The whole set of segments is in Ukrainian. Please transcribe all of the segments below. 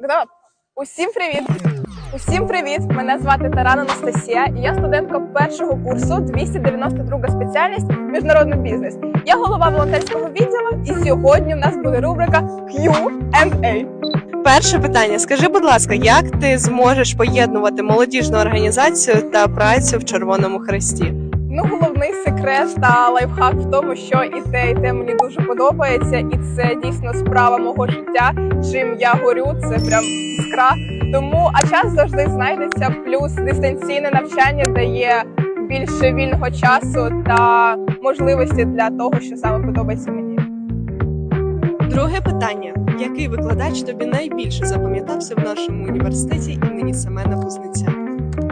Давай. Усім привіт! Усім привіт! Мене звати Тарана Анастасія, і я студентка першого курсу 292 спеціальність міжнародний бізнес. Я голова волонтерського відділу, і сьогодні в нас буде рубрика Q&A. Перше питання: скажи, будь ласка, як ти зможеш поєднувати молодіжну організацію та працю в Червоному Хресті? Ну, головний секрет та лайфхак в тому, що і те, і те мені дуже подобається, і це дійсно справа мого життя. Чим я горю, це прям іскра. Тому а час завжди знайдеться. Плюс дистанційне навчання дає більше вільного часу та можливості для того, що саме подобається мені. Друге питання: який викладач тобі найбільше запам'ятався в нашому університеті імені Семена Кузнеця?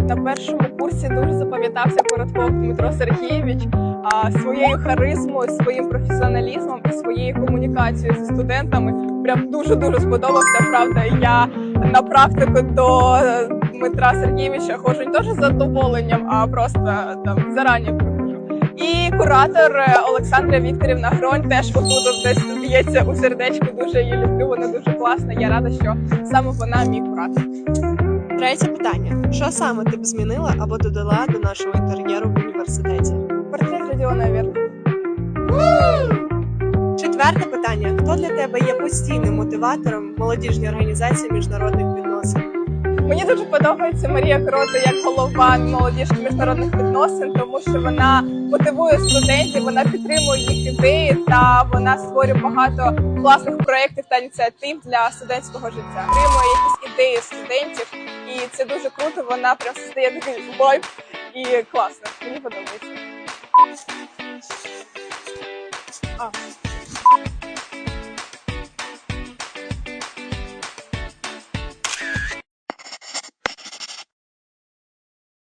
На першому курсі дуже запам'ятався Коротков Дмитро Сергійович своєю харизмою, своїм професіоналізмом і своєю комунікацією зі студентами. Прям дуже дуже сподобався. Правда, я на практику до е, Дмитра Сергійовича ходжу не теж з задоволенням, а просто там зарані приходжу. І куратор е, Олександра Вікторівна Гронь теж отут десь б'ється у сердечку. Дуже її люблю. Вона дуже класна. Я рада, що саме вона мій куратор. Третє питання: що саме ти б змінила або додала до нашого інтер'єру Четверте питання: хто для тебе є постійним мотиватором молодіжній організації міжнародних відносин? Мені дуже подобається Марія Крота як голова молодіжних міжнародних відносин, тому що вона мотивує студентів, вона підтримує їх ідеї та вона створює багато класних проєктів та ініціатив для студентського життя. Підтримує якісь ідеї студентів, і це дуже круто. Вона прям создає такий вайб і класно. Мені подобається. Uh.